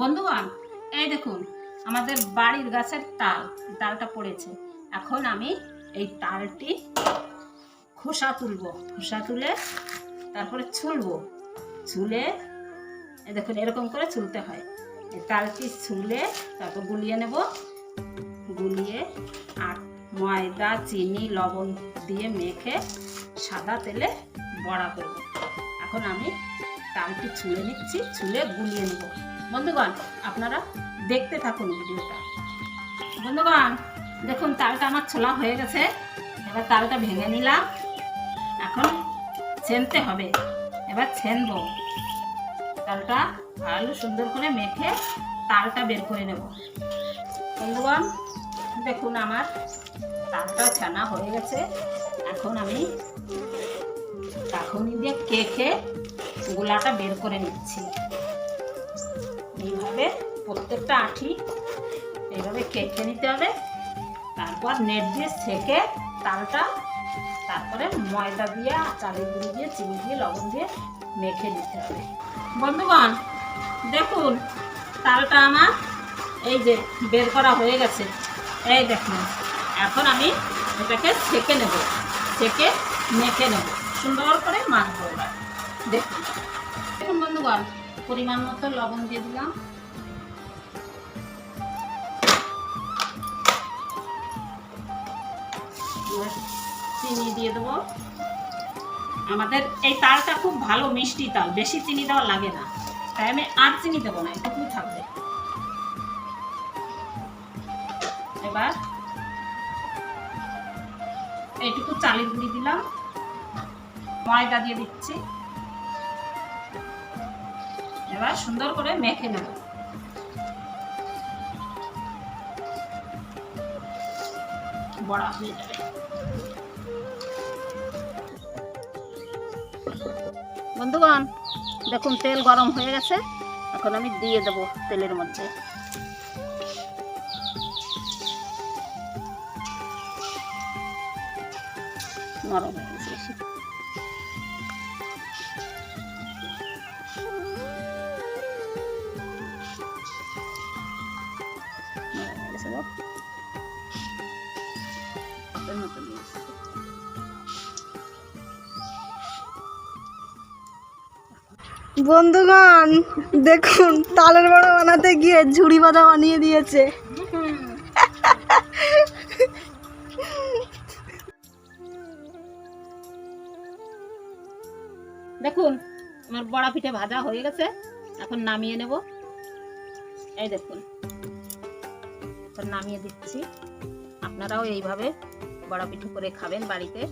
বন্ধুগণ, এই দেখুন, আমাদের বাড়ির গাছের তাল, তালটা পড়েছে। এখন আমি এই তালটি খোসা তুলবো, খোসা তুলে তারপরে ছুলবো। ছুলে দেখুন, এরকম করে ছুলতে হয়। এই তালটি ছুলে তারপর গুলিয়ে নেব। গুলিয়ে আর ময়দা, চিনি, লবণ দিয়ে মেখে সাদা তেলে বড়া করব। এখন আমি তালটি ছুলে নিচ্ছি ছুলে গুলিয়ে নেব। বন্ধুগণ, আপনারা দেখতে থাকুন ভিডিওটা। বন্ধুগণ, দেখুন, তালটা আমার ছোলা হয়ে গেছে। এবার তালটা ভেঙে নিলাম। এখন ছেনতে হবে। এবার ছেনবো। তালটা ভালো সুন্দর করে মেখে তালটা বের করে নেব। বন্ধুগণ, দেখুন, আমার তালটা ছানা হয়ে গেছে। এখন আমি কাখনি দিয়ে কেখে গোলাটা বের করে নিচ্ছি। এইভাবে প্রত্যেকটা আঠি এইভাবে কেটে নিতে হবে। তারপর নেট দিয়ে সেকে তালটা তারপরে ময়দা দিয়ে, চালের গুঁড়ি দিয়ে, চিনি দিয়ে, লবণ দিয়ে মেখে নিতে হবে। বন্ধুগণ, দেখুন, তালটা আমার এই যে বের করা হয়ে গেছে। এই দেখুন, এখন আমি এটাকে সেকে নেব। সেকে মেখে নেব। সুন্দর করে মাখবো এবার। দেখুন বন্ধুগণ, পরিমাণ মতো লবণ দিয়ে দিলাম। চিনি দিয়ে দেবো। আমাদের এই তালটা খুব ভালো মিষ্টি তাল, বেশি চিনি দেওয়া লাগে না। তাই আমি আর চিনি দেবো না, এটুকুই থাকবে। এবার এইটুকু চালের গুঁড়ি দিলাম। ময়দা দিয়ে দিচ্ছি। এবার সুন্দর করে মেখে নেব। বড়া হয়ে যাবে। বন্ধুগণ, দেখুন, তেল গরম হয়ে গেছে। এখন আমি দিয়ে দেব তেলের মধ্যে। নরম হয়ে গেছে। বন্ধুগণ, দেখুন, তালের বড়া বানাতে গিয়ে ঝুড়ি বাঁধা বানিয়ে দিয়েছে। দেখুন, আমার বড়া পিঠে ভাজা হয়ে গেছে। এখন নামিয়ে নেব। এই দেখুন। নামিয়ে দিচ্ছি। আপনারাও এইভাবে বড়া পিঠে করে খাবেন বাড়িতে।